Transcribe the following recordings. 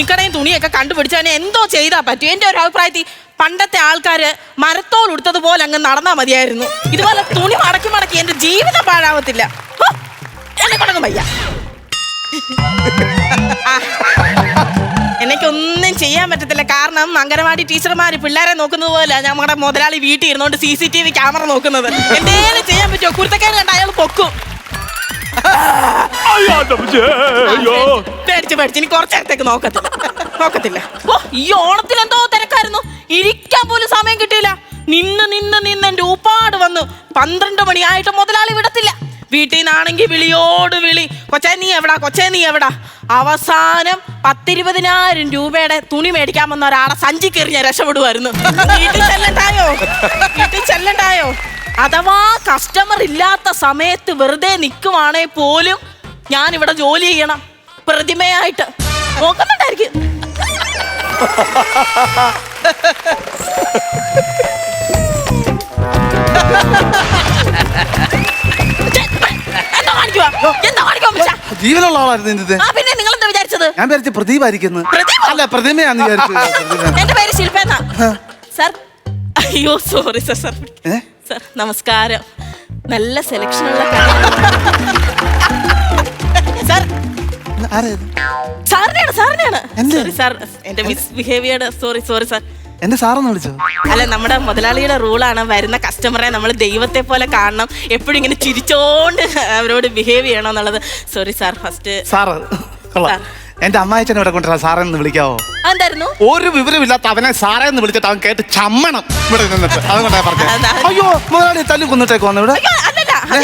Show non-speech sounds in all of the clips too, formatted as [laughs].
തുണിക്കടയും തുണിയൊക്കെ കണ്ടുപിടിച്ചാൽ എന്തോ ചെയ്താൽ പറ്റും? എന്റെ ഒരു അഭിപ്രായത്തിൽ പണ്ടത്തെ ആൾക്കാര് മരത്തോൾ ഉടുത്തതുപോലെ അങ്ങ് നടന്നാ മതിയായിരുന്നു. ഇതുപോലെ തുണി മടക്കി മടക്കി എന്റെ ജീവിതം പാഴാവത്തില്ല. എന്നെ കൊണ്ടൊന്നും വയ്യ. എനിക്കൊന്നും ചെയ്യാൻ പറ്റത്തില്ല. കാരണം അംഗനവാടി ടീച്ചർമാര് പിള്ളേരെ നോക്കുന്നത് പോലെ നമ്മുടെ മുതലാളി വീട്ടിൽ ഇരുന്നോണ്ട് C C T V camera നോക്കുന്നത്. എന്തേലും ചെയ്യാൻ പറ്റുമോ കുരുത്തക്കാരൻ കണ്ട അയാൾ പൊക്കും. എന്റെ. പേടിച്ച് പേടിച്ച് ഇനി കുറച്ചേരത്തേക്ക് നോക്കത്തില്ല. നോക്കത്തില്ല. ഓ ഈ ഓണത്തിന് എന്തോ തിരക്കായിരുന്നു. ഇരിക്കാൻ പോലും സമയം കിട്ടിയില്ല. നിന്ന് നിന്ന് നിന്ന് എന്റെ ഊപ്പാട് വന്നു പന്ത്രണ്ട് മണിയായിട്ട് മുതലാളി വിടത്തില്ല. വീട്ടിൽ നിന്നാണെങ്കിൽ വിളിയോട് വിളി. കൊച്ചേ നീ എവിടാ? കൊച്ചേ നീ എവിടാ? അവസാനം പത്തിരുപതിനായിരം രൂപയുടെ തുണി മേടിക്കാൻ വന്ന ഒരാളെ സഞ്ചി കയറി ഞാൻ രക്ഷപ്പെടുമായിരുന്നു വീട്ടിൽ ചെല്ലണ്ടായോ വീട്ടിൽ ചെല്ലണ്ടായോ അഥവാ കസ്റ്റമർ ഇല്ലാത്ത സമയത്ത് വെറുതെ നിൽക്കുവാണെങ്കിൽ പോലും ഞാൻ ഇവിടെ ജോലി ചെയ്യണം. പ്രതിമയായിട്ട്. നോക്കുന്നുണ്ടായിരിക്കും. ജീവനുള്ള ആളായിരുന്നു ആ പിന്നെ നിങ്ങൾ എന്താ വിചാരിച്ചത്? ഞാൻ വിചാരിച്ച പ്രദീപായിരിക്കുന്നു പ്രതിമ? അല്ല പ്രതിമയാന്ന് വിചാരിച്ചു. പ്രതിമ. [laughs] എന്റെ പേര് സർ അയ്യോ സോറി സർ സർ ഏ? സർ നമസ്കാരം. നല്ല സെലക്ഷൻ ഉള്ള? സാറിനെയാണ് സാറിനെയാണ്. എന്ത്? സോറി സാർ എന്റെ misbehaviour sorry sorry sir എന്റെ സാറൊന്ന് വിളിച്ചോ? അല്ല നമ്മുടെ മുതലാളിയുടെ റൂളാണ് വരുന്ന കസ്റ്റമറെ നമ്മൾ ദൈവത്തെ പോലെ കാണണം എപ്പോഴും ഇങ്ങനെ ചിരിച്ചോണ്ട് അവരോട് ബിഹേവ് ചെയ്യണം എന്നുള്ളത്. സോറി സാർ ഫസ്റ്റ് സാറ് കൊള്ളാം. എന്റെ അമ്മായിച്ചനെ ഇവിടെ കൊണ്ടുവരാം. സാറേ എന്ന് വിളിക്കാവോ? എന്തായിരുന്നു ഒരു വിവരമില്ലാത്ത അവനെ സാറേ എന്ന് വിളിച്ചിട്ട് അവൻ കേട്ട് ചമ്മണം ഇവിടെ നിന്നിട്ട്. അതുകൊണ്ടാണ് പറഞ്ഞത്. അയ്യോ മുതലാളി തല്ലി കൊന്നിട്ടേക്ക് വന്നു ഇവിടെ? അയ്യോ,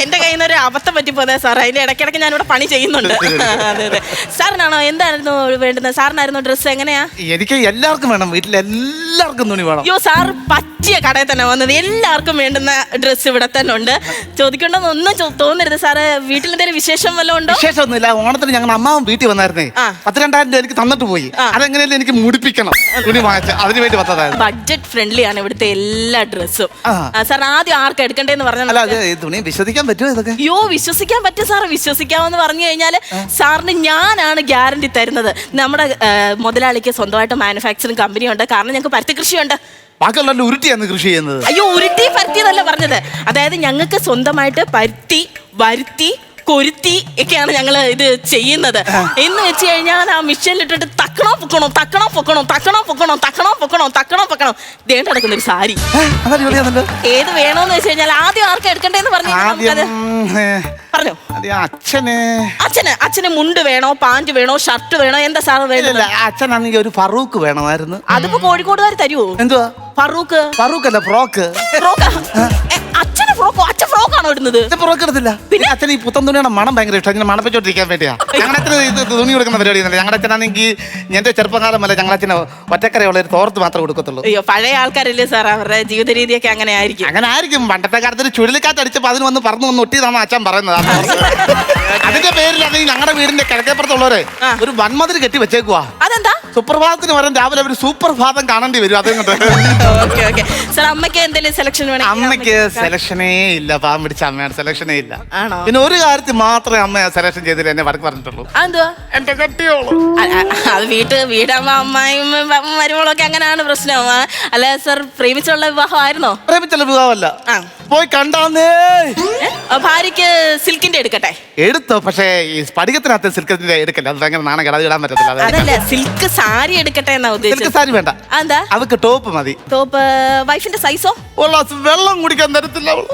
എന്റെ കയ്യിൽ നിന്ന് ഒരു അബദ്ധം പറ്റിപ്പോന്നെ സാർ അതിന്റെ ഇടയ്ക്കിടയ്ക്ക് ഞാൻ ഇവിടെ പണി ചെയ്യുന്നുണ്ട്. അതെ അതെ. സാറിനാണോ? എന്തായിരുന്നു വേണ്ടുന്നത്? സാറിനായിരുന്നു ഡ്രസ്സ് എങ്ങനെയാ? എനിക്ക് എല്ലാവർക്കും വേണം. വീട്ടിൽ എല്ലാവർക്കും തുണി വേണം. അയ്യോ സാർ പറ്റിയ കടയിൽ തന്നെ വന്നത്. എല്ലാവർക്കും വേണ്ടുന്ന ഡ്രസ്സ് ഇവിടെ തന്നെ ഉണ്ട്. ചോദിക്കണ്ടെന്ന് ഒന്നും തോന്നരുത് സാറ്. വീട്ടിൽ എന്തെങ്കിലും വിശേഷം വല്ലതും ഉണ്ടോ? വിശേഷമൊന്നുമില്ല. ഓണത്തിന് ഞങ്ങൾ അമ്മാവും വീട്ടിൽ വന്നായിരുന്നേ. പത്ത് രണ്ടായിരം രൂപ എനിക്ക് തന്നിട്ട് പോയി. അതെങ്ങനെയല്ലേ എനിക്ക് മുടിപ്പിക്കണം. തുണി വാങ്ങിച്ച അതിന് വേണ്ടി വന്നതായിരുന്നു. ബഡ്ജറ്റ് ഫ്രണ്ട്ലി ആണ് ഇവിടുത്തെ എല്ലാ ഡ്രസ്സും. സാർ ആദ്യം ആർക്ക് എടുക്കണ്ടേന്ന് എന്ന് പറഞ്ഞാൽ തുണി വിശ്വസിക്കാൻ പറ്റുമോ ഇതൊക്കെ? യോ വിശ്വസിക്കാൻ പറ്റും സാർ വിശ്വസിക്കാമെന്ന് പറഞ്ഞു കഴിഞ്ഞാൽ സാറിന് ഞാനാണ് ഗ്യാരണ്ടി തരുന്നത്. നമ്മുടെ മുതലാളിക്ക് സ്വന്തമായിട്ട് മാനുഫാക്ചറിങ് കമ്പനി ഉണ്ട് കാരണം ഞങ്ങൾക്ക് പരുത്തി കൃഷിയുണ്ട്. ബാക്കിയുള്ള ഉരുട്ടിയാണ് കൃഷി ചെയ്യുന്നത്. അയ്യോ ഉരുട്ടി പരുത്തി എന്നല്ല പറഞ്ഞത്. അതായത് ഞങ്ങൾക്ക് സ്വന്തമായിട്ട് പരുത്തി വരുത്തി കൊരുത്തി ഒക്കെയാണ് ഞങ്ങൾ ഇത് ചെയ്യുന്നത്. എന്ന് വെച്ച് കഴിഞ്ഞാൽ ആ മിഷനിലിട്ടിട്ട് തക്കണോ പൊക്കണോ തക്കണോ പൊക്കണോ തക്കണോ പൊക്കണോ തക്കണോ പൊക്കണോ തക്കണോ പൊക്കണോ ദേണ്ട നടക്കുന്ന ഒരു സാരി. ഏത് വേണോന്ന് വെച്ച് കഴിഞ്ഞാൽ ആദ്യം ആർക്കും എടുക്കണ്ടേന്ന് പറഞ്ഞു നമുക്കത് പറഞ്ഞോ. ആദ്യം അച്ഛന്. അച്ഛന് അച്ഛന് മുണ്ട് വേണോ പാന്റ് വേണോ ഷർട്ട് വേണോ എന്താ സാറ് വേണ്ടത് അച്ഛനാണെങ്കിൽ ഒരു ഫറൂഖ് വേണമായിരുന്നു. അതിപ്പോ കോഴിക്കോടുകാർ തരുവോ? എന്തുവാ? ഫറൂഖ് ഫറൂഖ് അല്ല ഫ്രോക്ക്. ഫ്രോക്ക്? അച്ഛന് ഫ്രോക്കോ അച്ഛൻ ഫ്രോക്കാണോ ഇടുന്നത്? ഫ്രോക്ക് എടുത്തില്ല പിന്നെ? അച്ഛൻ ഈ പുത്തൻ തുണിയുടെ മണം ഭയങ്കര ഇഷ്ടം. ഇങ്ങനെ മണപ്പിച്ചോണ്ടിരിക്കാൻ വേണ്ടിയാ. ഞങ്ങളുടെ അച്ഛന് ഇത് തുണി കൊടുക്കുന്ന പരിപാടി ഞങ്ങളുടെ അച്ഛനാണെങ്കിൽ എന്റെ ചെറുപ്പകാലം അല്ല ഞങ്ങളുടെ അച്ഛന് ഒറ്റക്കരയുള്ള ഒരു തോർത്ത് മാത്രമേ കൊടുക്കത്തുള്ളൂ അയ്യോ പഴയ ആൾക്കാരല്ലേ സാർ അവരുടെ ജീവിത രീതിയൊക്കെ അങ്ങനെ ആയിരിക്കും. അങ്ങനെ ആയിരിക്കും. പണ്ടത്തെ കാലത്ത് ചുഴലിക്കാറ്റ് അടിച്ചപ്പോ അതിന് വന്ന് പറന്നു വന്ന് ഒട്ടിയതാണ് അച്ഛൻ പറയുന്നത്. അതാ. അതിന്റെ പേരിലാണ് ഈ ഞങ്ങളുടെ വീടിന്റെ കിഴക്കേപ്പുറത്തുള്ളവരെ ഒരു വൻമതിൽ കെട്ടി വെച്ചേക്കുവാ. അതെന്താ? സുപ്രഭാതത്തിന് വരാൻ രാവിലെ ഒരു സൂപ്രഭാതം കാണേണ്ടി വരും. അതുകൊണ്ട് ഓക്കെ ഓക്കെ. സാർ അമ്മയ്ക്ക് എന്തെങ്കിലും സെലക്ഷൻ വേണം അമ്മയ്ക്ക് സെലക്ഷനേ ഇല്ല. പാവം പിടിച്ച അമ്മയാണ്. സെലക്ഷനേ ഇല്ല. ആണോ? പിന്നെ ഒരു കാര്യത്തിൽ മാത്രമേ അമ്മ സെലക്ഷൻ ചെയ്തില്ല എന്നെ വടക്ക് പറഞ്ഞിട്ടുള്ളൂ. അതെന്തുവാ? എന്റെ കെട്ടിയോളൂ. അത് വീട്ട് വീടമ്മ അമ്മായും മരുമകളൊക്കെ അങ്ങനെയാണ് പ്രശ്നം. ആ, അല്ല സർ പ്രേമിച്ചുള്ള വിവാഹമായിരുന്നോ? പ്രേമിച്ചുള്ള വിവാഹമല്ല. ആ. പോയി കണ്ടാന്നേ. ഏ? ആ, ഭാര്യയ്ക്ക് സിൽക്കിന്റെ എടുക്കട്ടെ? എടുത്തോ പക്ഷേ ഈ സ്പടികത്തിനകത്ത് സിൽക്കിന്റെ എടുക്കല്ല? അത് ഭയങ്കര നാണം അത് ഇടാൻ പറ്റത്തില്ല. അത് അതല്ല സിൽക്ക് സാരി എടുക്കട്ടെ എന്നാ സിൽക്ക് ഉദ്ദേശിച്ചത്? സാരി വേണ്ട. എന്താ അവക്ക് ടോപ്പ് മതി. ടോപ്പ് വൈഫിന്റെ സൈസോ ഒരു വെള്ളം കുടിക്കാൻ തരത്തില്ല അവൾ.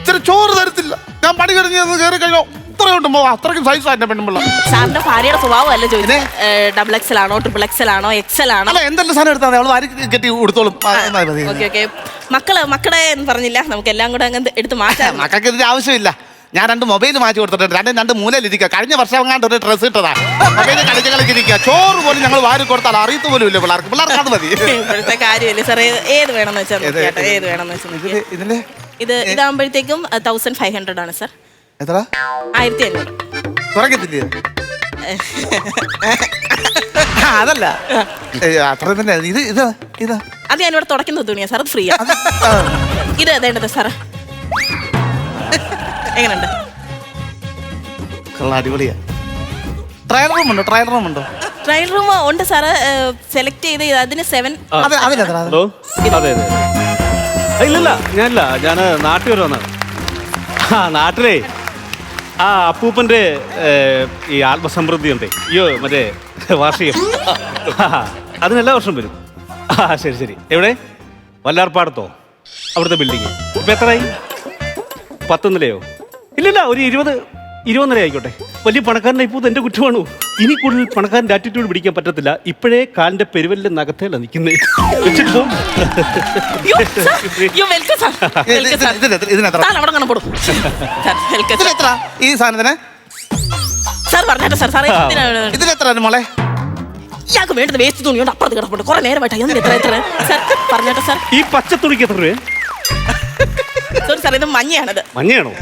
ഇച്ചിരി ചോറ് തരത്തില്ല. ഞാൻ പണി കഴിഞ്ഞ് ചെന്ന് കയറി കഴിഞ്ഞോ ഇത്രയുണ്ട് അത്രയ്ക്കും സൈസ് എന്റെ പെണ്ണുമ്പിള്ള. സാറിന്റെ ഭാര്യയുടെ സ്വഭാവം അല്ല ചോദിച്ചത് ഡബിൾ എക്സൽ ആണോ ട്രിപ്പിൾ എക്സൽ ആണോ എക്സൽ ആണോ അല്ല എന്തെല്ലാം സാധനം എടുത്താൽ മതി? അവൾ വാരി കെട്ടി കൊടുത്തോളും ആ, മതി, മതി. ഓക്കെ ഓക്കെ മക്കൾ മക്കളെ എന്ന് പറഞ്ഞില്ല. നമുക്ക് എല്ലാം കൂടെ അങ്ങ് എടുത്ത് മാറ്റാം. മക്കൾക്ക് ഇതിന്റെ ആവശ്യമില്ല. ഞാൻ രണ്ട് മൊബൈൽ മാറ്റി കൊടുത്തിട്ടുണ്ട്. രണ്ടും രണ്ട് മൂലയിലിരിക്കുക കഴിഞ്ഞ വർഷം അങ്ങാണ്ട് ഒരു ഡ്രസ്സ് ഇട്ടതാ. മൊബൈൽ കളിച്ച് കളിച്ചിരിക്കുക ചോറ് പോലും ഞങ്ങൾ വാരി കൊടുത്താൽ അറിയത്ത് പോലും ഇല്ല പിള്ളേർക്ക്. പിള്ളേർക്ക് അത് മതി. ഇപ്പോഴത്തെ കാര്യമല്ലേ സാർ ഏത് വേണമെന്ന് വെച്ചാൽ ഏത്, വേണമെന്ന് വെച്ചാൽ ഇതിൽ ഇത് ഇതാകുമ്പോഴത്തേക്കും തൗസൻഡ് ഫൈവ് ഹൺഡ്രഡ് ആണ് സാർ. എത്ര ആയിരത്തി അഞ്ഞൂറ്. കുറയ്ക്കത്തില്ലേ? അതല്ല. അത്ര തന്നെ ഇത് ഇത് ഇത്. അത് ഞാനിവിടെ തുടയ്ക്കുന്ന തുണിയാ സാർ. അത് ഫ്രീയാ. ആ, ഇത് അതേണ്ടത് സാറ്. എങ്ങനെയുണ്ട്? കൊള്ളാം അടിപൊളിയാ. ട്രയൽ റൂം ഉണ്ടോ? ട്രയൽ റൂം ഉണ്ടോ? ട്രയൽ റൂം ഉണ്ട് സാറ്. സെലക്ട് ചെയ്ത് അതിന് സെവൻ അത്? ഹലോ? അതെ അതെ. ഇല്ലില്ല ഞാനില്ല. ഞാൻ നാട്ടിൽ വരെ വന്നാണ് ആ നാട്ടിലേ ആ അപ്പൂപ്പന്റെ ഏ, ഈ ആത്മസമൃദ്ധി ഉണ്ടേ അയ്യോ മറ്റേ വാർഷികം. ആ, അതിന് വർഷം വരും. ആ ശരി ശരി. എവിടെ? വല്ലാർപ്പാടത്തോ? അവിടുത്തെ ബിൽഡിങ് ഇപ്പം എത്രയായി? പത്ത് നിലയോ ഇല്ലില്ല ഒരു ഇരുപത് ഇരുപതര ആയിക്കോട്ടെ. വലിയ പണക്കാരനെ ഇപ്പോൾ എന്റെ കുറ്റമാണു? ഇനി കൂടുതൽ പണക്കാരന്റെ ആറ്റിറ്റ്യൂഡ് പിടിക്കാൻ പറ്റത്തില്ല. ഇപ്പോഴേ കാലിന്റെ പെരുവലിന്റെ നഖത്തേല നിൽക്കുന്നത് ഇതിലെത്ര ഈ സാധനത്തിന്? സാർ പറഞ്ഞാട്ടെ സാർ സാറേ എന്തിനാണ് ഇതിലെത്ര മോളെ? ഇയാൾക്ക് വേണ്ടത് വേസ്റ്റ് തുണിയുണ്ട് അപ്പുറത്ത് കിടപ്പുണ്ട്. കുറെ നേരമായിട്ട് എത്ര എത്ര? സാർ പറഞ്ഞാട്ടെ സാർ. ഈ പച്ച തുണിക്ക് എത്ര രൂപ [laughs] സോറി സാർ ഇത് മഞ്ഞയാണത്. മഞ്ഞയാണോ?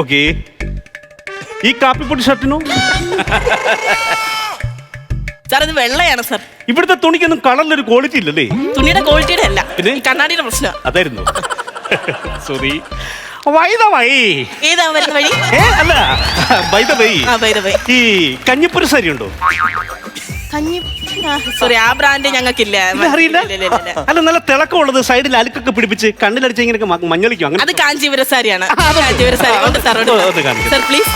ഓക്കെ. ഈ കാപ്പിപ്പൊടി ഷർട്ടിനോ? [laughs] സാർ ഇത് വെള്ളയാണ് സാർ ഇവിടുത്തെ തുണിക്കൊന്നും കളറിലൊരു ക്വാളിറ്റി ഇല്ലല്ലേ? തുണിയുടെ ക്വാളിറ്റിയുടെ അല്ല. പിന്നെ? ഈ കണ്ണാടിയുടെ പ്രശ്നം അതായിരുന്നു. സോറി വൈദ വൈ ഏതാ വരുന്ന വഴി? ഏ അല്ല. വൈദ വൈ ആ ബൈ ബൈ ഈ കഞ്ഞിപ്പുര സാരി ഉണ്ടോ? കഞ്ഞി സോറി ആ ബ്രാൻഡ് ഞങ്ങൾക്കില്ല. അറിയില്ല. അല്ല നല്ല തിളക്കമുള്ളത് സൈഡിൽ അലുക്കൊക്കെ പിടിപ്പിച്ച് കണ്ണിലടിച്ച് ഇങ്ങനെ മഞ്ഞളിക്കും. അങ്ങനെ അത് കാഞ്ചീപുര സാരിയാണ് കാഞ്ചീപുര സാരി ഉണ്ട് sir please.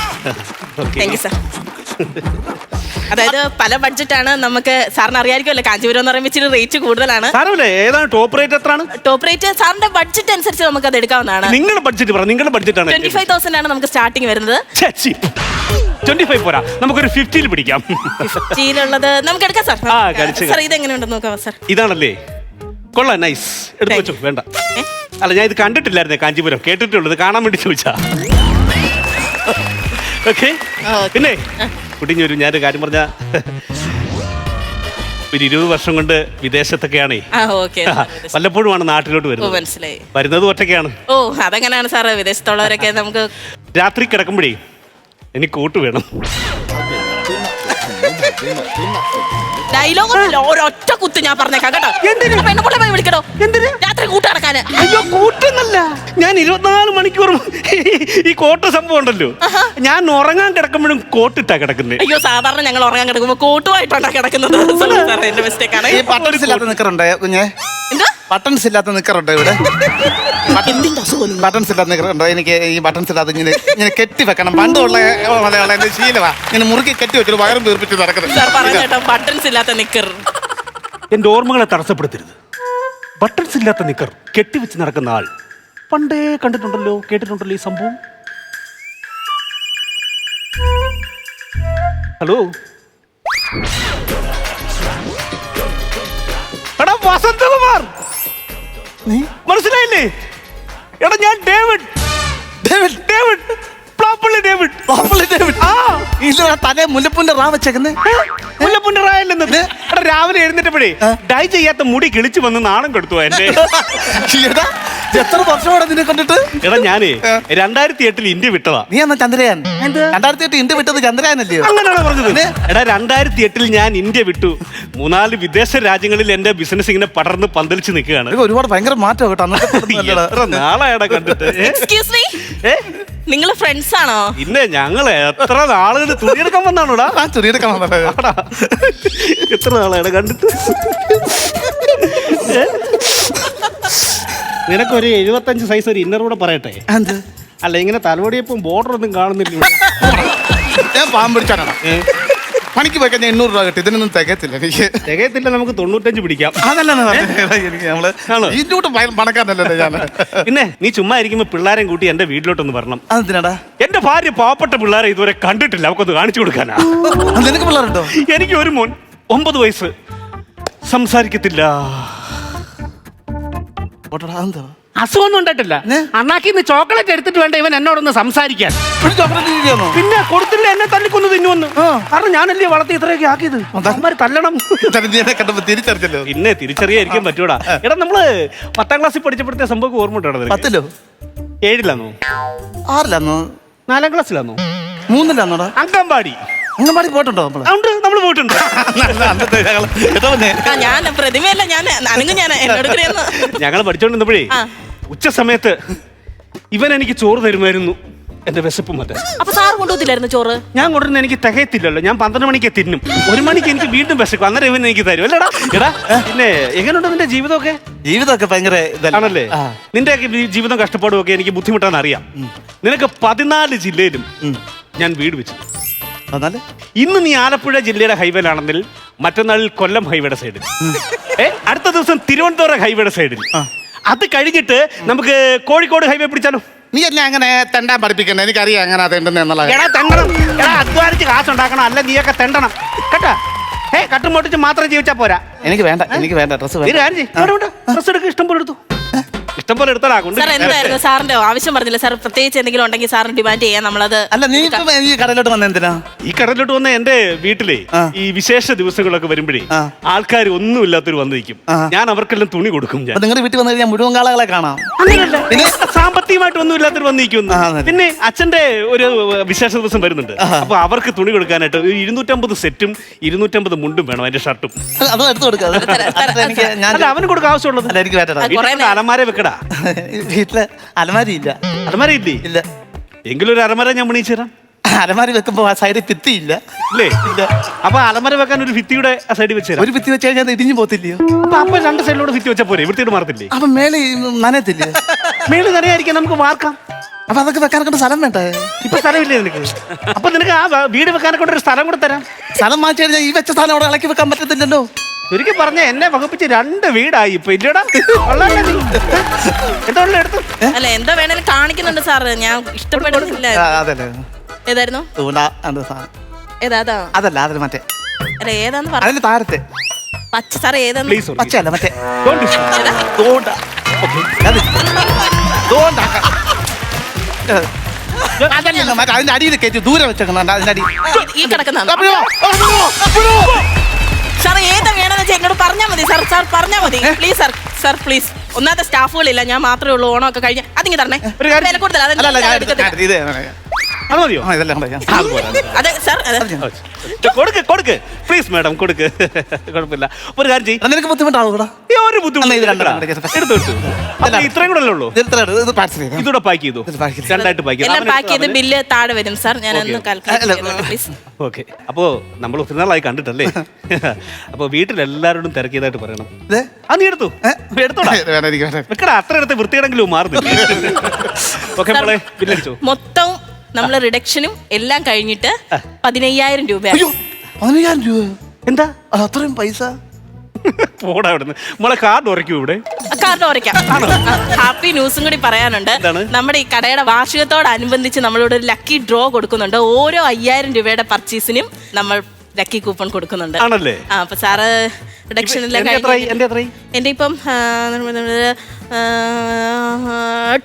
Thank you sir അതായത് പല ബഡ്ജറ്റാണ് നമുക്ക് സാറിന് അറിയാമായിരിക്കുമല്ലോ കാഞ്ചീപുരം എന്ന് പറയുമ്പോൾ ഇച്ചിരി റേറ്റ് കൂടുതലാണ്. ഏതാണ് ടോപ്പ് റേറ്റ് എത്രയാണ് ടോപ്പ് റേറ്റ് സാറിന്റെ ബഡ്ജറ്റ് അനുസരിച്ച് നമുക്ക് അത് എടുക്കാവുന്നതാണ്. നിങ്ങളുടെ ബഡ്ജറ്റ് നിങ്ങളുടെ ബഡ്ജറ്റ് ആണ് ട്വന്റി ഫൈവ് തൗസൻഡ് ആണ് നമുക്ക് സ്റ്റാർട്ടിംഗ് വരുന്നത്. ട്വന്റി ഫൈവ് പോരാ. നമുക്കൊരു ഫിഫ്റ്റിയിൽ പിടിക്കാം. ഫിഫ്റ്റിയിലുള്ളത് നമുക്ക് എടുക്കാം സാർ ആ, കഴിച്ച് സാർ ഇത് എങ്ങനെയുണ്ടെന്ന് നോക്കാം സാർ ഇതാണല്ലേ? കൊള്ളാം നൈസ് എടുത്തു വെച്ചു വേണ്ട. ഏ? അല്ല ഞാൻ ഇത് കണ്ടിട്ടില്ലായിരുന്നേ കാഞ്ചീപുരം. കേട്ടിട്ടുള്ളത് കാണാൻ വേണ്ടി ചോദിച്ചാ. Okay okay. പിന്നെ കുട്ടിഞ്ഞൊരു ഞാനൊരു കാര്യം പറഞ്ഞ. ഒരു ഇരുപത് വർഷം കൊണ്ട് വിദേശത്തൊക്കെയാണേ. ആ ഓക്കെ വല്ലപ്പോഴുമാണ് നാട്ടിലോട്ട് ഓ വരുന്നത് മനസ്സിലായി. വരുന്നത് ഒറ്റയ്ക്കാണ്. ഓ അതെങ്ങനെയാണ് സാറേ വിദേശത്തുള്ളവരൊക്കെ നമുക്ക് രാത്രി കിടക്കുമ്പോഴേ എനിക്ക് കൂട്ട് വേണം. ഡയലോഗ് ഒരൊറ്റ കുത്ത് ഞാൻ പറഞ്ഞേക്കാം കേട്ടോ. എന്തിന്? പെണ്ണുപിള്ളെ പോയി വിളിക്കടോ. എന്തിന്? രാത്രി കൂട്ടടക്കാന് അയ്യോ കൂട്ടുന്നല്ല. ഞാൻ ഇരുപത്തിനാല് മണിക്കൂറും ഈ കോട്ട് സംഭവം ഉണ്ടല്ലോ. ഞാൻ ഉറങ്ങാൻ കിടക്കുമ്പോഴും കോട്ടിട്ടാ കിടക്കുന്നത് അയ്യോ സാധാരണ ഞങ്ങൾ ഉറങ്ങാൻ കിടക്കുമ്പോ കോട്ടുമായിട്ടാണ് കിടക്കുന്നത്. Sorry sir, എന്റെ മിസ്റ്റേക്ക് ആണ്. ഈ ഇല്ലാത്ത നിക്കറുണ്ട് കുഞ്ഞെ? എന്താ ബട്ടൺസ് ഇല്ലാത്ത നിക്കറുണ്ട് ഇവിടെ? എന്തിന്റെ അസുഖം? ബട്ടൺസ് ഇല്ലാത്ത നിക്കറുണ്ട്? എനിക്ക് ഈ ബട്ടൺസ് ഇല്ലാത്ത ഇങ്ങനെ ഇങ്ങനെ കെട്ടി വെക്കണം പണ്ടുള്ള മലയാളം എന്റെ ശീലമാ. ഇങ്ങനെ മുറുക്കി കെട്ടി വെച്ചിട്ട് വയറും വീർപ്പിച്ച് സാർ ബട്ടൺസ് ഇല്ലാത്ത നിക്കർ. എന്റെ ഓർമ്മകളെ തടസ്സപ്പെടുത്തരുത്. ബട്ടൺസ് ഇല്ലാത്ത നിക്കർ കെട്ടിവെച്ച് നടക്കുന്ന ആൾ. പണ്ടേ കണ്ടിട്ടുണ്ടല്ലോ കേട്ടിട്ടുണ്ടല്ലോ ഈ സംഭവം? ഹലോ എടാ വസന്തകുമാർ! മനസ്സിലായില്ലേ? എടാ ഞാൻ David. David? David. Plappally David. Pappally David. ആ. ഇല്ല തലേ മുല്ലപ്പൂന്റെ റാ വെച്ചേക്കുന്നത് മുല്ലപ്പൂന്റെ റായല്ലെന്ന് എടാ രാവിലെ എഴുന്നേറ്റപ്പോഴേ ഡൈ ചെയ്യാത്ത മുടി കിളിച്ചു വന്ന് നാണം കെടുത്തു എന്റെ. എടാ, എത്ര വർഷമാണ് നിന്നെ കണ്ടിട്ട്? എടാ ഞാനേ രണ്ടായിരത്തി എട്ടിൽ ഇന്ത്യ വിട്ടതാ. നീ എന്നാ ചന്ദ്രയാൻ? രണ്ടായിരത്തി എട്ട് ഇന്ത്യ വിട്ടത് ചന്ദ്രയാനല്ലയോ? അങ്ങനെയാണ് പറഞ്ഞത്? എടാ രണ്ടായിരത്തി എട്ടിൽ ഞാൻ ഇന്ത്യ വിട്ടു. മൂന്നാൽ വിദേശ രാജ്യങ്ങളിൽ എന്റെ ബിസിനസ് ഇങ്ങനെ പടർന്ന് പന്തലിച്ച് നിൽക്കുകയാണ്. ഒരുപാട് ഭയങ്കര മാറ്റം കേട്ടോ നാളെ കണ്ടിട്ട്. നിങ്ങൾ ഫ്രണ്ട്സ് ആണോ പിന്നെ ഞങ്ങൾ എത്ര നാളുകൾ തുണിയെടുക്കാൻ വന്നാണോടാ ആ തുണിയെടുക്കാൻ വന്നതാ. ആടാ. എത്ര നാളാണ് കണ്ടിട്ട് ഏ? നിനക്കൊരു എഴുപത്തഞ്ച് സൈസ് ഒരു ഇന്നർ കൂടെ പറയട്ടെ എന്ത് അല്ല ഇങ്ങനെ തലമുടിയപ്പം ബോർഡർ ഒന്നും കാണുന്നില്ല ഇവിടെ. ഞാൻ പാമ്പ് പിടിച്ചാണ് പണിക്ക് പോയി കഴിഞ്ഞാൽ എണ്ണൂറ് രൂപ കിട്ടി. ഇതിനൊന്നും തികയത്തില്ല എനിക്ക്. തികയത്തില്ല നമുക്ക് തൊണ്ണൂറ്റഞ്ച് പിടിക്കാം. അതല്ല എനിക്ക് നമ്മൾ ആണോ? ഇതിനോട്ട് പണക്കാരനല്ലേ ഞാൻ. പിന്നെ നീ ചുമ്മാ ഇരിക്കുമ്പോ പിള്ളേരെ കൂട്ടി എന്റെ വീട്ടിലോട്ടൊന്ന് വരണം. അതെന്തിനാടാ? എന്റെ ഭാര്യ പാവപ്പെട്ട പിള്ളേരെ ഇതുവരെ കണ്ടിട്ടില്ല. അവക്കൊന്ന് കാണിച്ചു കൊടുക്കാനാ. അത് നിനക്ക് പിള്ളേരുണ്ടോ? എനിക്ക് ഒരു മോൻ ഒമ്പത് വയസ്സ്. സംസാരിക്കത്തില്ല. ഓട്ടടാ അതെന്താ? അസുഖമൊന്നും ഉണ്ടായിട്ടില്ല. അണ്ണാക്കി അണ്ണാക്കിന്ന് ചോക്ലേറ്റ് എടുത്തിട്ട് വേണ്ട ഇവൻ എന്നോടൊന്ന് സംസാരിക്കാൻ. പിന്നെ കൊടുത്തില്ല എന്നെ തല്ലിക്കൊന്ന് തിന്നുവന്ന്. കാരണം ഞാനല്ലേ വളർത്തി ഇത്രയൊക്കെ ആക്കിയത്? തല്ലണം. തിരിച്ചറിഞ്ഞല്ലോ. പിന്നെ തിരിച്ചറിയായിരിക്കാൻ പറ്റൂടാ. എടാ നമ്മൾ പത്താം ക്ലാസ്സിൽ പഠിച്ചപ്പോഴത്തെ സംഭവം ഓർമ്മ പത്തിലോ? ഏഴിലാന്നോ? ആറിലാന്നോ? നാലാം ക്ലാസ്സിലാന്നോ? മൂന്നിലാന്നോടാ? അങ്കമ്പാടി അംഗൻവാടി പോയിട്ടുണ്ടോ നമ്മൾ? ആ, ഉണ്ട്. നമ്മൾ പോയിട്ടുണ്ട്. അന്നത്തെ ഞങ്ങൾ. കേട്ടോ ആ ഞാൻ പ്രതിമയല്ല ഞാൻ അനങ്ങ് ഞാൻ എന്നോട് ഞങ്ങൾ പഠിച്ചോണ്ടിരുന്നപ്പോഴേ ആ. ഉച്ച സമയത്ത് ഇവൻ എനിക്ക് ചോറ് തരുമായിരുന്നു എന്റെ വിശപ്പ് മറ്റേ അപ്പൊ സാർ കൊണ്ടുപോകത്തില്ലായിരുന്നു ചോറ്? ഞാൻ കൊണ്ടുവരുന്ന എനിക്ക് തികയത്തില്ലല്ലോ. ഞാൻ പന്ത്രണ്ട് മണിക്ക് തിന്നും. ഒരു മണിക്ക് എനിക്ക് വീണ്ടും വിശക്കും. അന്നേരം ഇവൻ എനിക്ക് തരും. അല്ലടാ. എടാ. പിന്നെ എങ്ങനെയുണ്ട് നിന്റെ ജീവിതമൊക്കെ? ജീവിതമൊക്കെ ഭയങ്കര ഇതല്ലേ? ആണല്ലേ? ആ. നിന്റെ ജീവിതം കഷ്ടപ്പാടും ഒക്കെ എനിക്ക് ബുദ്ധിമുട്ടാന്ന് അറിയാം. നിനക്ക് പതിനാല് ജില്ലയിലും ഞാൻ വീട് വെച്ചു. എന്നാൽ ഇന്ന് നീ ആലപ്പുഴ ജില്ലയുടെ ഹൈവേ ഹൈവേയിലാണെങ്കിൽ മറ്റന്നാളിൽ കൊല്ലം ഹൈവേയുടെ സൈഡിൽ ഏ അടുത്ത ദിവസം തിരുവനന്തപുരം ഹൈവേയുടെ സൈഡിൽ അത് കഴിഞ്ഞിട്ട് നമുക്ക് കോഴിക്കോട് ഹൈവേ പിടിച്ചാലോ? നീ എന്നെ അങ്ങനെ തെണ്ടാൻ പഠിപ്പിക്കണ്ട. എനിക്കറിയാം എങ്ങനെ തെണ്ടുന്ന എന്നുള്ള എടാ തെണ്ടണം എടാ അധ്വാനിച്ച് കാശുണ്ടാക്കണം അല്ല നീയൊക്കെ തെണ്ടണം. കേട്ടാ? ഏ കട്ടും പൊട്ടിച്ച് മാത്രം ജീവിച്ചാ പോരാ. എനിക്ക് വേണ്ട എനിക്ക് വേണ്ട. ഡ്രസ് ഡ്രസ് ഒരു കാര്യം ചെയ്യ്. ഇവിടെ, ഇവിടെ. ഡ്രസ്സ് എടുക്ക്. ഇഷ്ടം പോലെ എടുത്തു. ഇഷ്ടം പോലെ എടുത്തടാ കൊണ്ട് സാർ എന്തായിരുന്നു സാറിന്റെ ആവശ്യം പറഞ്ഞില്ല? സാർ പ്രത്യേകിച്ച് എന്തെങ്കിലും ഉണ്ടെങ്കിൽ സാറിന് ഡിമാൻഡ് ചെയ്യാം നമ്മളത് അല്ല നീ ഇപ്പൊ ഈ കടയിലോട്ട് വന്ന എന്തിനാ? ഈ കടലിലോട്ട് വന്ന എന്റെ വീട്ടിലെ ആ. ഈ വിശേഷ ദിവസങ്ങളൊക്കെ വരുമ്പോഴേ ആ. ആൾക്കാർ ഒന്നുമില്ലാത്തവർ വന്നിരിക്കും ആ. ഞാൻ അവർക്കെല്ലാം തുണി കൊടുക്കും ഞാൻ. നിങ്ങളുടെ വീട്ടിൽ വന്നു കഴിഞ്ഞാൽ മുഴുവൻ കാളകളെ കാണാം. പിന്നെ സാമ്പത്തികമായിട്ട് ഒന്നും ഇല്ലാത്തവർ വന്നിരിക്കുന്നു ആ, അതെ. പിന്നെ അച്ഛന്റെ ഒരു വിശേഷ ദിവസം വരുന്നുണ്ട്. അപ്പൊ അവർക്ക് തുണി കൊടുക്കാനായിട്ട് ഒരു ഇരുന്നൂറ്റമ്പത് സെറ്റും ഇരുന്നൂറ്റമ്പത് മുണ്ടും വേണം അതിന്റെ ഷർട്ടും. അതും എടുത്തു കൊടുക്കുക അത് തരാം, തരാം, എനിക്ക് ഞാൻ അല്ല അവന് കൊടുക്കാൻ ആവശ്യമുള്ളത്. അല്ല എനിക്ക് അലമാര വെക്കടാ. [laughs] വീട്ടിൽ അലമാരി ഇല്ല. അലമാര ഇല്ലേ? ഇല്ല. എങ്കിലും ഒരു അലമാര ഞാൻ പണിയിച്ചു തരാം അലമാരി വെക്കുമ്പോ ആ സൈഡിൽ ഭിത്തി ഇല്ല. ഇല്ലേ? ഇല്ല. അപ്പൊ അലമാര വെക്കാൻ ഒരു ഭിത്തിയുടെ ആ സൈഡിൽ വെച്ച് തരാം ഒരു ഭിത്തി വെച്ച് കഴിഞ്ഞാൽ അത് ഇടിഞ്ഞു പോത്തില്ലയോ അപ്പൊ അപ്പൊ രണ്ട് സൈഡിലൂടെ ഭിത്തി വെച്ചാൽ പോരെ? വൃത്തിയുടെ മാറത്തില്ലേ? അപ്പൊ മേലെ നനയത്തില്ലേ? മേലെ നനയായിരിക്കാം നമുക്ക് വാർക്കാം. അപ്പൊ അതൊക്കെ വെക്കാനൊക്കെ സ്ഥലം വേണ്ടേ? ഇപ്പൊ സ്ഥലമില്ലേ നിനക്ക്? അപ്പൊ നിനക്ക് ആ വീട് വീട് വെക്കാനൊക്കെ ഒരു സ്ഥലം കൂടെ തരാം. സ്ഥലം മാറ്റി കഴിഞ്ഞാൽ ഈ വെച്ച സ്ഥലം അവിടെ ഇളക്കി വെക്കാൻ പറ്റത്തില്ലല്ലോ. ഒരിക്കൽ പറഞ്ഞ എന്നെ വകുപ്പിച്ച് രണ്ട് വീടായി ഇപ്പൊ. ഇല്ലടാ കൊള്ളാലോ. നീ. എന്താ ഉള്ളത് എടുത്തു? അല്ല എന്താ വേണേലും കാണിക്കുന്നുണ്ട് സാറ്. ഞാൻ ഇഷ്ടപ്പെടുന്നില്ല ആ, അതല്ലേ ഏതായിരുന്നു? തൂണ്ട അത് സാധനം ഏതാ അതാ? അതല്ല അതിൽ മറ്റേ. അല്ല ഏതാന്ന് പറഞ്ഞു അതിന് താരത്തെ പച്ച സാർ ഏതാന്ന്? പച്ചയല്ല മറ്റേ? തൂണ്ട തൂണ്ട അതല്ല മറ്റേ അതിന്റെ അടിയിൽ കയറ്റി ദൂരെ വെച്ചേക്കണം. അതിന്റെ അടി. ഈ- ഈ കിടക്കുന്ന അപ്പഴോ, അപ്പഴോ, അപ്പഴോ. സാർ ഏതാ വേണമെന്ന് വെച്ചാൽ എന്നോട് പറഞ്ഞാൽ മതി. സാർ സാർ പറഞ്ഞാൽ മതി. പ്ലീസ് സാർ സാർ പ്ലീസ് ഒന്നാമത്തെ സ്റ്റാഫുകളില്ല. ഞാൻ മാത്രമേ ഉള്ളൂ ഓണമൊക്കെ കഴിഞ്ഞ്. അതിങ്ങനെ തരണേ. ഒരു കാര്യം- വില കൂടുതൽ അത് മതിയോ? ആ, ഇതെല്ലാം കൂടെ ഞാൻ- അതെ സാർ അതെ. കൊടുക്ക് കൊടുക്ക്. പ്ലീസ് മാഡം കൊടുക്ക്. കുഴപ്പമില്ല. ഒരു കാര്യം ചെയ്യ്. അത് നിനക്ക് ബുദ്ധിമുട്ടാണോ ഈ ഒരു ബുദ്ധിമുട്ട് എന്നാ ഇത് എടുക്കടാ. രണ്ടെണ്ണം എടുക്ക്. എടുത്തു എടുത്തു അപ്പൊ ഇത്രയും കൂടെ അല്ലേ ഉള്ളൂ? ഇത് ഇത്ര ഇത് പാഴ്സൽ ചെയ്തോ. ഇതൂടെ പാക്ക് ചെയ്തു. ഇത് pack ചെയ്തു. രണ്ടായിട്ട് പാക്ക് എല്ലാം പാക്ക് ചെയ്ത് ബില്ല് താഴെ വരും സാർ. ഞാൻ ഒന്ന് അല്ല, കാൽക്കുലേറ്റ് പ്ലീസ് ഓക്കെ അപ്പോ നമ്മൾ ഒത്തിരി നാളായി കണ്ടിട്ടല്ലേ? അപ്പൊ വീട്ടിലെല്ലാരോടും തിരക്കിയതായിട്ട് പറയണം. ഇത്? ആ നീ എടുത്തു. എടുത്തോടാ. ഇത് വേണ്ട, എനിക്ക് വേണ്ട. വെക്കടാ അത്ര എടുത്ത് വൃത്തിയാണെങ്കിലും മാറുന്നു ഓക്കെ [laughs] മോളെ ബില്ലടിച്ചു മൊത്തം നമ്മൾ റിഡക്ഷനും എല്ലാം കഴിഞ്ഞിട്ട് പതിനയ്യായിരം രൂപ അയ്യോ പതിനയ്യായിരം രൂപ എന്താ? അത് അത്രയും പൈസ? പോടാ നമ്മളെ കാർഡ് ഉറയ്ക്കൂ ഇവിടെ. കാർഡ് ഹാപ്പി ന്യൂസും കൂടി പറയാനുണ്ട്. നമ്മുടെ ഈ കടയുടെ വാർഷികത്തോടനുബന്ധിച്ച് നമ്മളോട് ഒരു ലക്കി ഡ്രോ കൊടുക്കുന്നുണ്ട്. ഓരോ അയ്യായിരം രൂപയുടെ പർച്ചേസിനും നമ്മൾ ലക്കി കൂപ്പൺ കൊടുക്കുന്നുണ്ട്. ആണല്ലേ? ആ അപ്പൊ സാറ് റിഡക്ഷൻ എല്ലാം എന്റെ ഇപ്പം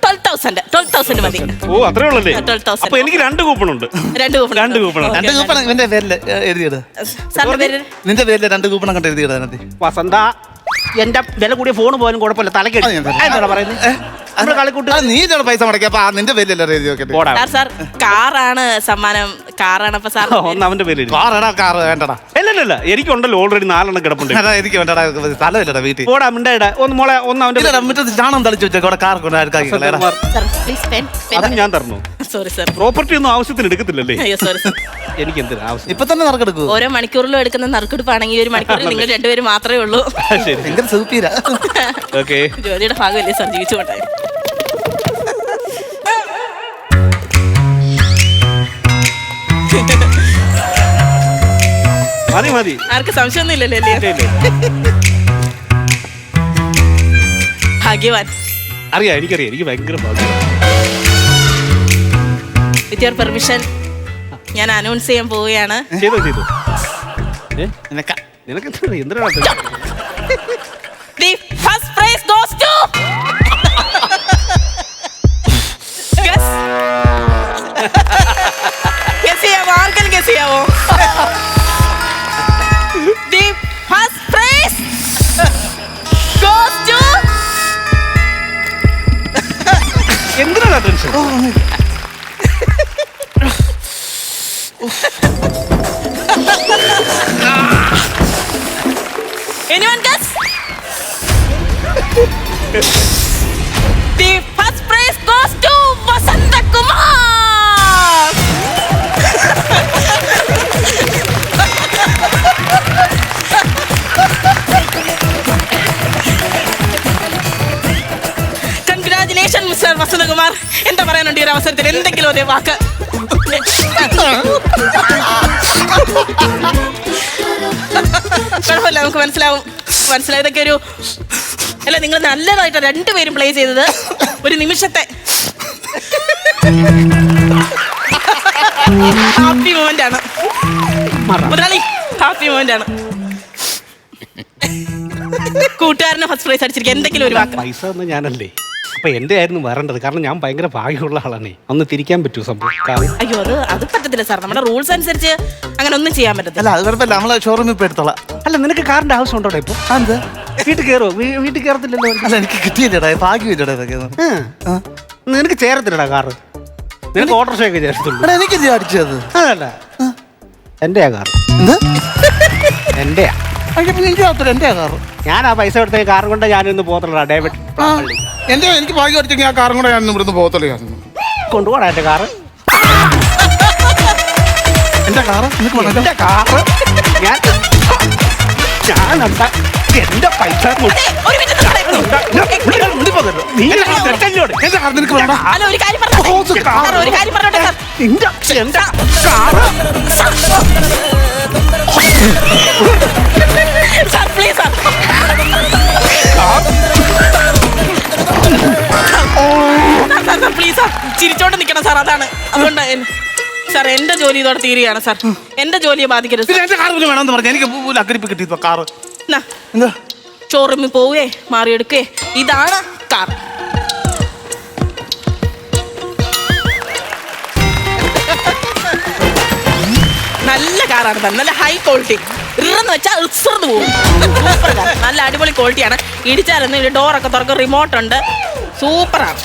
ട്വൽവ് തൗസൻഡ് ട്വൽവ് തൗസൻഡ് മതി. ഓ അത്രേ ഉള്ളല്ലേ? ആ, 12,000. അപ്പൊ എനിക്ക് രണ്ട് കൂപ്പൺ ഉണ്ട്. രണ്ട് കൂപ്പൺ രണ്ട് കൂപ്പൺ രണ്ട് കൂപ്പൺ ഇവന്റെ പേരിൽ സാറിന്റെ പേര്? നിന്റെ പേരിൽ രണ്ട് കൂപ്പണം കണ്ട് എഴുതിയത് അതിനകത്ത്. വസന്ത എന്റെ വില കൂടിയ ഫോൺ പോലും കുഴപ്പമില്ല. തലക്കെടുത്ത്. പറയുന്നത് നീ ഇതോടെ പൈസ മുടക്കി അപ്പൊ നിന്റെ പേരിലല്ലേ എഴുതി വെക്കട്ടെ പോടാ. സാർ സാർ കാറാണ് സമ്മാനം. കാറാണ് അപ്പൊ സാർ. ഒന്ന് അവന്റെ പേര് എഴുതി. കാറടാ കാറ് വേണ്ടടാ. ഇല്ല ഇല്ല ഇല്ല എനിക്കുണ്ടല്ലോ ഓൾറെഡി നാലെണ്ണം കിടപ്പുണ്ട്. എടാ, എനിക്ക് വേണ്ടടാ സ്ഥലമില്ലടാ വീട്ടിൽ. പോടാ മിണ്ടായിടാ. ഒന്ന് മോളെ ഒന്ന് അവന്റെ ഇല്ലടാ മുറ്റത്ത് ചാണം തളിച്ചു വെച്ചേക്കോ. അവിടെ കാർ കൊണ്ട് ആർക്കാക്കി സാർ പ്ലീസ് പെൻ അതും ഞാൻ തരണോ? സോറി സാർ പ്രോപ്പർട്ടി ഒന്നും ആവശ്യത്തിന് എടുക്കത്തില്ലല്ലേ? അയ്യോ സോറി സാർ എനിക്ക് എന്തിനാ ആവശ്യം? ഇപ്പൊ തന്നെ നറുക്കെടുക്കൂ ഓരോ മണിക്കൂറിലും എടുക്കുന്ന നറുക്കെടുപ്പാണെങ്കിൽ ഒരു മണിക്കൂറിൽ നിങ്ങൾ രണ്ടുപേരും മാത്രമേ ഉള്ളൂ. ശരി. ഭയങ്കര സൂപ്പീരാ ഓക്കെ ജോലിയുടെ ഭാഗമല്ലേ സാർ ജീവിച്ചുകൊണ്ടേ മതി മതി. ആർക്ക് സംശയമൊന്നും ഇല്ല, ഇല്ല. ഭാഗ്യവാൻ. അറിയാം എനിക്കറിയാം. എനിക്ക് ഭയങ്കര ഭാഗ്യം വിത്ത് യുവർ പെർമിഷൻ ഞാൻ അനൗൺസ് ചെയ്യാൻ പോവുകയാണ്. ചെയ്തോ ചെയ്തു. ഏ? നിനക്ക നിനക്ക് എന്തിനാണ് എന്തിനാ the first prize goes to guess Guess. [laughs] ചെയ്യാമോ ആർക്കെങ്കിലും ഗസ് ചെയ്യാമോ എന്തിനാ മിസ്റ്റർ വസന്തകുമാർ എന്താ പറയാനുണ്ട് ഈ ഒരു അവസരത്തിൽ? എന്തെങ്കിലും ഒരു വാക്ക്. കുഴപ്പമില്ല നമുക്ക് മനസ്സിലാവും. മനസ്സിലായതൊക്കെ ഒരു അല്ല നിങ്ങൾ നല്ലതായിട്ട് രണ്ടുപേരും പ്ലേ ചെയ്തത്. ഒരു നിമിഷത്തെ ഹാപ്പി മൊമെന്റ് ആണ്. മുതലാളി ഹാപ്പി മൊമെന്റ് ആണ്. കൂട്ടുകാരനെ ഫസ്റ്റ് പ്രൈസ് അടിച്ചിരിക്കുക. എന്തെങ്കിലും ഒരു വാക്ക്. പൈസ ഒന്നും ഞാനല്ലേ? അപ്പൊ എന്റെ ആയിരുന്നു വരേണ്ടത്? കാരണം ഞാൻ ഭയങ്കര ഭാഗ്യമുള്ള ആളാണേ. ഒന്ന് തിരിക്കാൻ പറ്റൂ സംഭവം. കാരണം അയ്യോ അത് അത് പറ്റത്തില്ല സാർ. നമ്മുടെ റൂൾസ് അനുസരിച്ച് അങ്ങനെ ഒന്നും ചെയ്യാൻ പറ്റത്തില്ല. അല്ല അത് കുഴപ്പമില്ല. നമ്മളെ ഷോറൂമിൽ പോയി എടുത്തോളാം. അല്ല നിനക്ക് കാറിന്റെ ആവശ്യം ഉണ്ടോ ഇപ്പൊ? ആ, എന്ത്? വീട്ടിൽ കയറോ വീട്ടിൽ കയറത്തില്ലല്ലോ അല്ല എനിക്ക് കിട്ടിയില്ലടാ. ഭാഗ്യമില്ലടാ ഇതൊക്കെ. ആ. ആ. നിനക്ക് ചേരത്തില്ലടാ കാറ്. നിനക്ക് ഓട്ടോറിക്ഷ ഒക്കെ ചേരത്തുള്ളൂ. എടാ എനിക്കില്ലേ അടിച്ചത്? അതല്ല. എന്റെയാ കാർ എന്ത്? എന്റെയാ. അയ്യോ, എന്റെ കാറ്. ഞാൻ ആ പൈസ കൊടുത്ത കാർ കൊണ്ട് ഞാനിന്ന് പോകത്തുള്ളൂ. ഡേവിഡ് ആ, എന്റെ എനിക്ക് ഭാഗ്യം അടിച്ചെങ്കിൽ ആ കാർ കൂടെ ഞാൻ ഇവിടുന്ന് പോകത്തുള്ളൂ കൊണ്ടുപോടാ എന്റെ കാറ്. എന്റെ കാറ്? നിനക്ക്? എന്റെ കാറ്. ഞാൻ എന്താ എന്റെ പൈസ പ്ലീസ് ചിരിച്ചോണ്ട് നിക്കണം സാർ. അതാണ്. അതുകൊണ്ട് സാർ എന്റെ ജോലി ഇതോടെ തീരുകയാണ് സാർ. എന്റെ ജോലിയെ ബാധിക്കരുത് എന്റെ കാർ വേണമെന്ന് പറഞ്ഞു എനിക്ക് അക്കരിപ്പ് കിട്ടി കാറ്. എന്താ? ഷോറൂമിൽ പോവേ മാറിയെടുക്കേ. ഇതാണ് കാർ. നല്ല കാറാണ് തന്നെ. നല്ല ഹൈ ക്വാളിറ്റി ഇറന്ന് വെച്ചാൽ ഇസ്ർന്ന് പോകും. സൂപ്പർ കാർ നല്ല അടിപൊളി ക്വാളിറ്റിയാണ് ഇടിച്ചാലൊന്നും ഡോറൊക്കെ തുറക്കും. റിമോട്ട് ഉണ്ട്. സൂപ്പറാണ്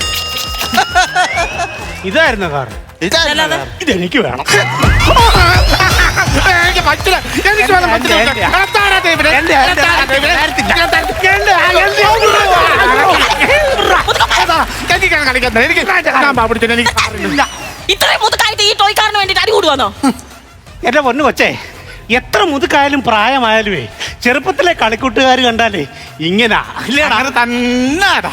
ഇതായിരുന്നു കാർ. ഇതെനിക്ക് വേണം. [laughs] [laughs] എന്റെ പറ്റില്ല എനിക്ക് വേണം പറ്റില്ല എന്റെ പൊന്നു കൊച്ചേ എത്ര മുതുക്കായാലും പ്രായമായാലുവേ ചെറുപ്പത്തിലെ കളിക്കൂട്ടുകാർ കണ്ടാലേ ഇങ്ങനാ തന്നാടാ